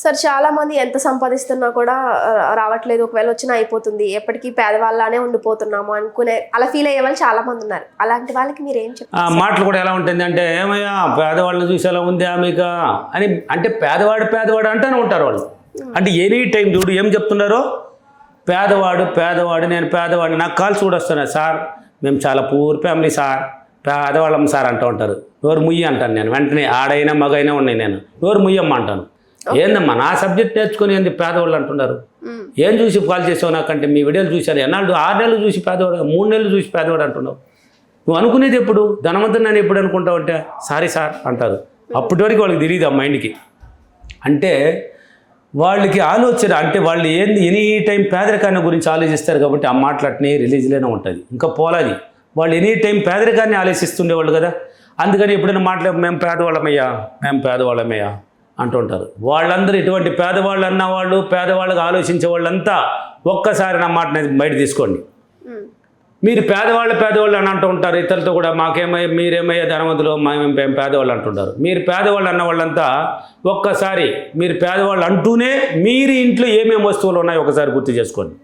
Sir చాలా మంది ఎంత సంపాదిస్తున్నా కూడా రావట్లేదు. ఒకవేళ వచ్చినా అయిపోతుంది. ఎప్పటికీ పేదవాళ్ళనే ఉండిపోతున్నాము అనుకునే అలా ఫీల్ అయ్యే వాళ్ళు చాలా మంది ఉన్నారు. అలాంటి వాళ్ళకి మీరు ఏం ఆ చెప్తారు మాటలు కూడా ఎలా ఉంటుంది అంటే ఏమయ్యా పేదవాళ్ళని చూసి ఎలా ఉంది ఆమెక అని అంటే పేదవాడు పేదవాడు అంటూనే ఉంటారు వాళ్ళు. అంటే ఎనీ టైం చూడు ఏం చెప్తున్నారో? పేదవాడు పేదవాడు నేను పేదవాడు నాకు కాల్స్ కూడా వస్తున్నాయి సార్. మేము చాలా పూర్ ఫ్యామిలీ సార్. పేదవాళ్ళం సార్ అంటూ ఉంటారు. నోరు ముయ్యి అంటాను నేను. వెంటనే ఆడైనా మగైనా ఉన్నాయి నేను. నోరు ముయ్యమ్మ అంటాను. ఏందమ్మా నా సబ్జెక్ట్ నేర్చుకొని ఏంది పేదవాళ్ళు అంటున్నారు? మ్మ్. ఏం చూసి కాల్ చేసావు నాకంటే? మీ వీడియోలు చూశారు. ఎన్నాళ్ళు? ఆరు నెలలు చూసి పేదవాడు మూడు నెలలు చూసి పేదవాడు అంటున్నావు. నువ్వు అనుకునేది ఎప్పుడు? ధనవంతుని నేను ఎప్పుడు అనుకుంటావు అంటే సారీ సార్ అంటారు. అప్పటి వరకు వాళ్ళకి తెలియదు ఆ మైండ్కి. అంటే వాళ్ళకి ఆలోచన అంటే వాళ్ళు ఏంది ఎనీ టైం పేదరికాన్ని గురించి ఆలోచిస్తారు కాబట్టి ఆ మాటలట్నే రిలీజ్లోనే ఉంటుంది. ఇంకా పోలాది. వాళ్ళు ఎనీ టైం పేదరికాన్ని ఆలోచిస్తుండేవాళ్ళు కదా. అందుకని ఎప్పుడైనా మాట్లాడ మేము పేదవాళ్ళమయ్యా మేము పేదవాళ్ళమయ్యా. అంటుంటారు. వాళ్ళందరూ ఇటువంటి పేదవాళ్ళు అన్నవాళ్ళు పేదవాళ్ళకి ఆలోచించే వాళ్ళంతా ఒక్కసారి నా మాటని బయట తీసుకోండి. మీరు పేదవాళ్ళు పేదవాళ్ళు అని అంటూ ఉంటారు. ఇతరులతో కూడా మాకేమయ్యా మీరేమయ్యా ధనవంతులు మేము మేము పేదవాళ్ళు అంటుంటారు. మీరు పేదవాళ్ళు అన్న వాళ్ళంతా ఒక్కసారి మీరు పేదవాళ్ళు అంటూనే మీరు ఇంట్లో ఏమేమి వస్తువులు ఉన్నాయో ఒకసారి గుర్తు చేసుకోండి.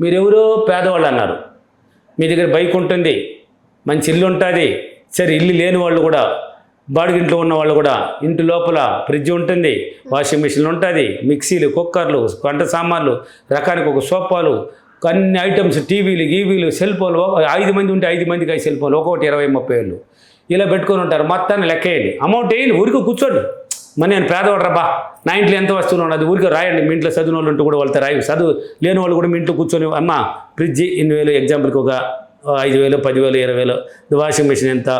మీరు ఎవరో పేదవాళ్ళు అన్నారు. మీ దగ్గర బైక్ ఉంటుంది మంచి ఇల్లు ఉంటుంది సరే ఇల్లు లేని వాళ్ళు కూడా బాడిగింట్లో ఉన్న వాళ్ళు కూడా ఇంటి లోపల ఫ్రిడ్జ్ ఉంటుంది వాషింగ్ మిషన్ ఉంటుంది మిక్సీలు కుక్కర్లు వంట సామాన్లు రకానికి ఒక సోఫాలు అన్ని ఐటమ్స్ టీవీలు గీవీలు సెల్ ఫోన్లు ఐదు మంది ఉంటే ఐదు మందికి ఐదు సెల్ ఫోన్లు ఒక్కొక్కటి ఇరవై ముప్పై వేలు ఇలా పెట్టుకొని ఉంటారు మొత్తాన్ని లెక్క వేయండి. అమౌంట్ వేయండి ఊరికి కూర్చోండి. మరి నేను పేదవాడు రబ్బా నా ఇంట్లో ఎంత వస్తువులు ఉన్నది ఊరికి రాయండి. మీ ఇంట్లో చదివిన వాళ్ళు ఉంటే కూడా వాళ్ళతో రాయి. చదువు లేని వాళ్ళు కూడా మీ ఇంట్లో కూర్చొని అమ్మ ఫ్రిడ్జ్ ఇన్ని వేలు ఎగ్జాంపుల్కి ఒక ఐదు వేలు పదివేలు ఇరవై వేలు వాషింగ్ మిషన్ ఎంత?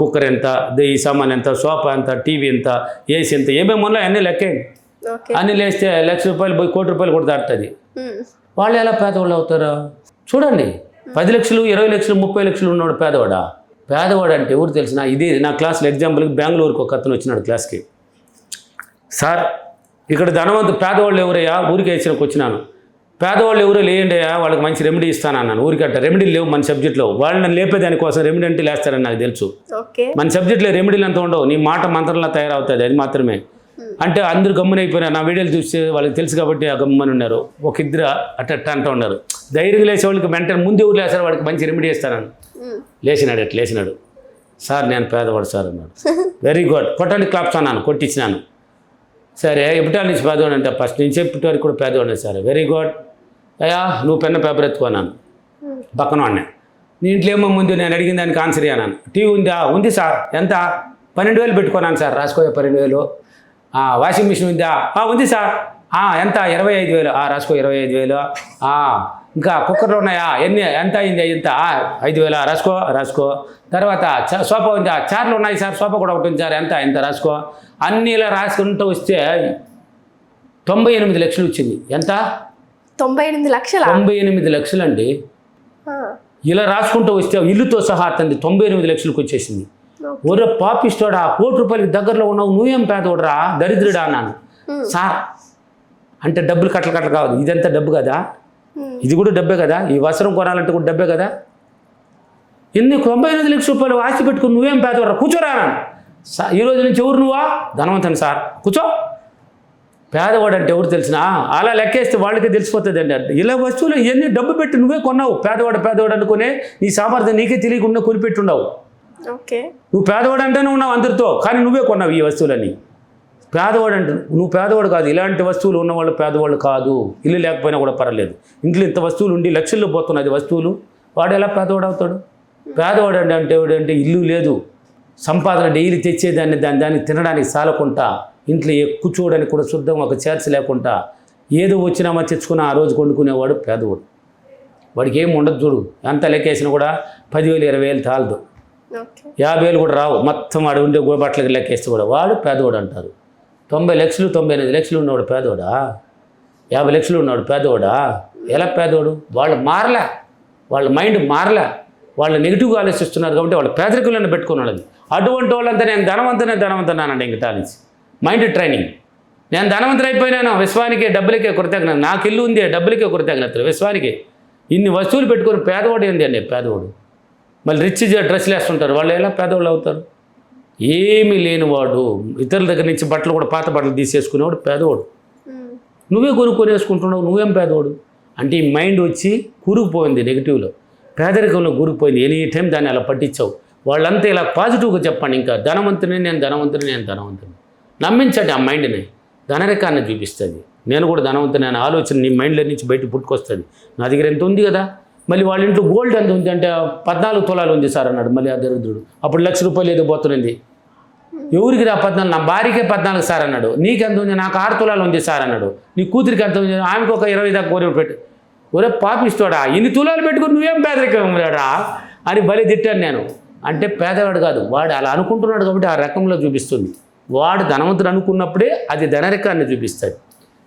కుక్కర్ ఎంత? ఈ సామాన్ ఎంత? సోఫా ఎంత? టీవీ ఎంత? ఏసీ ఎంత? ఏమేమి ఉన్నాయో అన్నీ లెక్కేయండి అన్నీ లేస్తే లక్ష రూపాయలు పోయి కోటి రూపాయలు కూడా దాటుతుంది. వాళ్ళు ఎలా పేదవాళ్ళు అవుతారు? చూడండి. పది లక్షలు ఇరవై లక్షలు ముప్పై లక్షలు ఉన్నవాడు పేదవాడా? పేదవాడు అంటే ఎవరు తెలిసిన ఇది నా క్లాస్లో ఎగ్జాంపుల్కి బెంగళూరుకి ఒక అతను వచ్చినాడు క్లాస్కి. సార్ ఇక్కడ ధనవంతు పేదవాళ్ళు ఎవరయ్యా? ఊరికి వేసినకు వచ్చినాను. పేదవాళ్ళు ఎవరో లేయండియా వాళ్ళకి మంచి రెమెడీ ఇస్తానన్నాను. ఊరికట్ట రెమెడీలు లేవు మన సబ్జెక్ట్లో వాళ్ళని లేపేదానికోసం రెమెడీ అంటే లేస్తారని నాకు తెలుసు. మన సబ్జెక్ట్లో రెమెడీలు అంత ఉండవు. నీ మాట మంత్రంలా తయారవుతుంది అది మాత్రమే. అంటే అందరూ గమ్మున అయిపోయినారు నా వీడియోలు చూసి వాళ్ళకి తెలుసు కాబట్టి ఆ గమ్మున ఉన్నారు. ఒక ఇద్దరు అట్ట అంటూ ఉన్నారు. ధైర్యం లేసే వాళ్ళకి వెంటనే ముందు ఎవరు లేసారు వాడికి మంచి రెమెడీ ఇస్తానని. లేచినాడు అట్లా లేచినాడు. సార్ నేను పేదవాడు సార్ అన్నాడు. వెరీ గుడ్ కొట్టండి క్లాప్స్ అన్నాను కొట్టించినాను. సరే ఎప్పటి నుంచి పేదవాడు అంటే? ఫస్ట్ నుంచి ఎప్పటి వరకు కూడా పేదవాడు సార్. వెరీ గుడ్ అయ్యా నువ్వు పెన్న పేపర్ ఎత్తుకున్నాను పక్కన వాడిని. నీ ఇంట్లో ఏమో ముందు నేను అడిగిన దానికి ఆన్సర్ అన్నాను. టీవీ ఉందా? ఉంది సార్. ఎంత? పన్నెండు వేలు పెట్టుకున్నాను సార్. రాసుకోయా పన్నెండు వేలు. వాషింగ్ మిషన్ ఉందా? "ఆ, ఉంది సార్. ఎంత? ఇరవై ఐదు వేలు. "ఆ, రాసుకో ఇరవై ఐదు వేలు. ఇంకా కుక్కర్లు ఉన్నాయా? ఎన్ని? ఎంత అయింది? ఎంత? ఐదు వేల? రాసుకో రాసుకో. తర్వాత సోఫా ఉందా? చార్లు ఉన్నాయి సార్. సోఫా కూడా ఒకటి ఉంది సార్. ఎంత? ఎంత? రాసుకో. అన్నీ ఇలా రాసుకుంటూ వస్తే తొంభై ఎనిమిది లక్షలు వచ్చింది. ఎంత? తొంభై ఎనిమిది లక్షల? తొంభై ఎనిమిది లక్షలండి. ఇలా రాసుకుంటూ వస్తే ఇల్లుతో సహా అతన్ని తొంభై ఎనిమిది లక్షలకు వచ్చేసింది. ఒరే పాపిస్తోడా కోటి రూపాయలకి దగ్గరలో ఉన్నావు నువ్వేం పేదోడరా దరిద్రుడా అన్నాను. సార్ అంటే డబ్బులు కట్టలు కట్టలు కావద్దు. ఇదంతా డబ్బు కదా? ఇది కూడా డబ్బే కదా? ఈ వస్త్రం కొనాలంటే కూడా డబ్బే కదా? ఎన్ని తొంభై ఎనిమిది లక్షల రూపాయలు ఆస్తి పెట్టుకుని నువ్వేం పేదోడరా? కూర్చోరా అన్నాను. "సా- ఈ రోజు నుంచి ఎవరు నువ్వా? ధనవంతుని సార్. కూర్చో. పేదవాడు అంటే ఎవరు తెలిసినా? అలా లెక్కేస్తే వాళ్ళకి తెలిసిపోతుంది అండి ఇలా వస్తువులు ఇవన్నీ డబ్బు పెట్టి నువ్వే కొన్నావు? పేదవాడు పేదవాడు అనుకునే నీ సామర్థ్యం నీకే తెలియకుండా కొనిపెట్టుండవు ఓకే. నువ్వు పేదవాడు అంటేనే ఉన్నావు అందరితో కానీ నువ్వే కొన్నావు ఈ వస్తువులన్నీ. పేదవాడు అంటే నువ్వు పేదవాడు కాదు ఇలాంటి వస్తువులు ఉన్నవాళ్ళు పేదవాళ్ళు కాదు. ఇల్లు లేకపోయినా కూడా పర్లేదు ఇంట్లో ఇంత వస్తువులు ఉండి లక్షల్లో పోతున్నది వస్తువులు వాడు ఎలా పేదవాడు అవుతాడు? పేదవాడు అంటే అంటే ఇల్లు లేదు. సంపాదన డైలీ తెచ్చేదాన్ని దాన్ని దాన్ని తినడానికి సాలకుండా ఇంట్లో ఎక్కువ చూడడానికి కూడా శుద్ధం ఒక చేర్చ లేకుండా ఏదో వచ్చినామా తెచ్చుకున్నా ఆ రోజు వండుకునేవాడు పేదవాడు. వాడికి ఏం ఉండదు చూడు ఎంత లెక్కేసినా కూడా పదివేలు ఇరవై వేలు తాలదు. యాభై వేలు కూడా రావు మొత్తం వాడు ఉండే బట్టలకి లెక్కేస్తే కూడా వాడు పేదవాడు అంటారు. తొంభై లక్షలు తొంభై ఎనిమిది లక్షలు ఉన్నవాడు పేదవాడా? యాభై లక్షలు ఉన్నవాడు పేదవాడా? ఎలా పేదవాడు? వాళ్ళు మారలే. వాళ్ళ మైండ్ మారలే. వాళ్ళు నెగిటివ్గా ఆలోచిస్తున్నారు కాబట్టి వాళ్ళు పేదరికులను పెట్టుకుని వాళ్ళది అటువంటి వాళ్ళంతా నేను ధనవంతనే ధనవంతనానండి ఇంకటా నుంచి మైండ్ ట్రైనింగ్ నేను ధనవంతుడు అయిపోయినాను విశ్వానికి డబ్బులకే కృతజ్ఞత. నాకు ఇల్లు ఉంది డబ్బులకే కృతజ్ఞతలు విశ్వానికి. ఇన్ని వస్తువులు పెట్టుకొని పేదవాడు ఏంది అండి? పేదవాడు. మళ్ళీ రిచ్ డ్రెస్సులు వేస్తుంటారు వాళ్ళు ఎలా పేదవాళ్ళు అవుతారు? ఏమీ లేనివాడు. ఇతరుల దగ్గర నుంచి బట్టలు కూడా పాత బట్టలు తీసేసుకునేవాడు పేదవాడు. నువ్వే కొనుక్కొని వేసుకుంటున్నావు నువ్వేం పేదవాడు? అంటే ఈ మైండ్ వచ్చి కూరుకుపోయింది నెగిటివ్లో పేదరికంలో కూరుకుపోయింది. ఎనీ టైం దాన్ని అలా పట్టించావు. వాళ్ళంతా ఇలా పాజిటివ్గా చెప్పండి ఇంకా. ధనవంతుని నేను ధనవంతుని నేను ధనవంతుని నమ్మించండి ఆ మైండ్ని. ధనరేఖాన్ని చూపిస్తుంది. నేను కూడా ధనవంతుని అనే ఆలోచన నీ మైండ్లో నుంచి బయట పుట్టుకొస్తుంది. నా దగ్గర ఎంత ఉంది కదా? మళ్ళీ వాళ్ళ ఇంట్లో గోల్డ్ ఎంత ఉంది అంటే పద్నాలుగు తులాలు ఉంది సార్ అన్నాడు మళ్ళీ ఆ దరిద్రుడు. అప్పుడు లక్ష రూపాయలు ఏదో పోతున్నది. ఎవరికి రా పద్నాలుగు? నా భార్యకే పద్నాలుగు సార్ అన్నాడు. నీకెంత ఉంది? నాకు ఆరు తులాలు ఉంది సార్ అన్నాడు. నీ కూతురికి ఎంత ఉంది? ఆమెకు ఒక ఇరవై దాకా కోరి పెట్టు. ఒరే పాపిస్తాడా? ఇన్ని తులాలు పెట్టుకుని నువ్వేం పేదరికం రా అని బలి తిట్టాను నేను. అంటే పేదవాడు కాదు వాడు అలా అనుకుంటున్నాడు కాబట్టి ఆ రకంలో చూపిస్తుంది. వాడు ధనవంతుడు అనుకున్నప్పుడే అది ధనరికాన్ని చూపిస్తుంది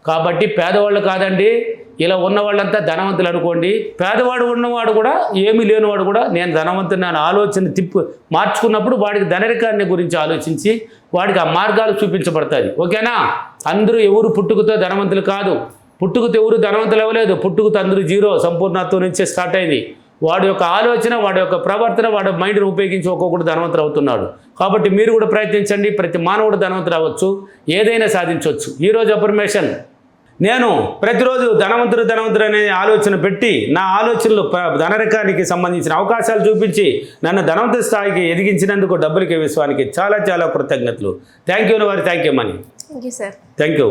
కాబట్టి పేదవాళ్ళు కాదండి ఇలా ఉన్న వాళ్ళంతా ధనవంతులు అనుకోండి. పేదవాడు ఉన్నవాడు కూడా ఏమీ లేనివాడు కూడా నేను ధనవంతుని అనే ఆలోచన తిప్పు మార్చుకున్నప్పుడు వాడికి ధనరికాన్ని గురించి ఆలోచించి వాడికి ఆ మార్గాలు చూపించబడతాయి. ఓకేనా? అందరూ ఎవరు పుట్టుకతో ధనవంతులు కాదు. పుట్టుకతో ఎవరు ధనవంతులు అవ్వలేదు. పుట్టుకతో అందరూ జీరో సంపూర్ణత్వం నుంచే స్టార్ట్ అయింది. వాడి యొక్క ఆలోచన వాడి యొక్క ప్రవర్తన వాడి మైండ్ని ఉపయోగించి ఒక్కొక్కడు ధనవంతుడు అవుతున్నాడు. కాబట్టి మీరు కూడా ప్రయత్నించండి. ప్రతి మానవుడు ధనవంతుడు అవ్వచ్చు ఏదైనా సాధించవచ్చు. ఈరోజు అఫర్మేషన్ నేను ప్రతిరోజు ధనవంతుడు ధనవంతుడు అనే ఆలోచన పెట్టి నా ఆలోచనలు ధనరకానికి సంబంధించిన అవకాశాలు చూపించి నన్ను ధనవంతుడి స్థాయికి ఎదిగించినందుకు డబ్బులకి విశ్వానికి చాలా చాలా కృతజ్ఞతలు. థ్యాంక్ యూ వారి thank you Mani thank you